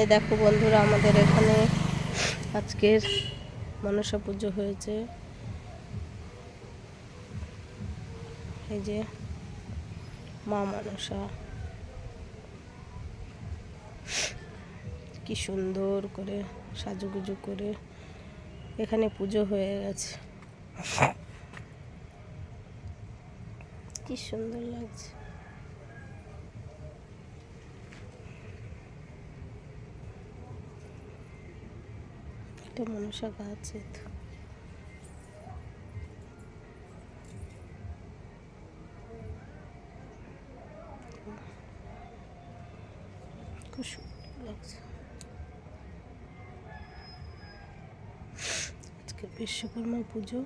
এই দেখো বন্ধুরা, আমাদের এখানে আজকের মনসা পুজো হয়েছে। এই যে মা মনসা। কি সুন্দর করে সাজুগুজু করে এখানে পুজো হয়ে গেছে। কি সুন্দর লাগছে। এটা মনসা গাছ যেহেতু খুব সুন্দর লাগছে। আজকে বিশ্বকর্মা পুজো।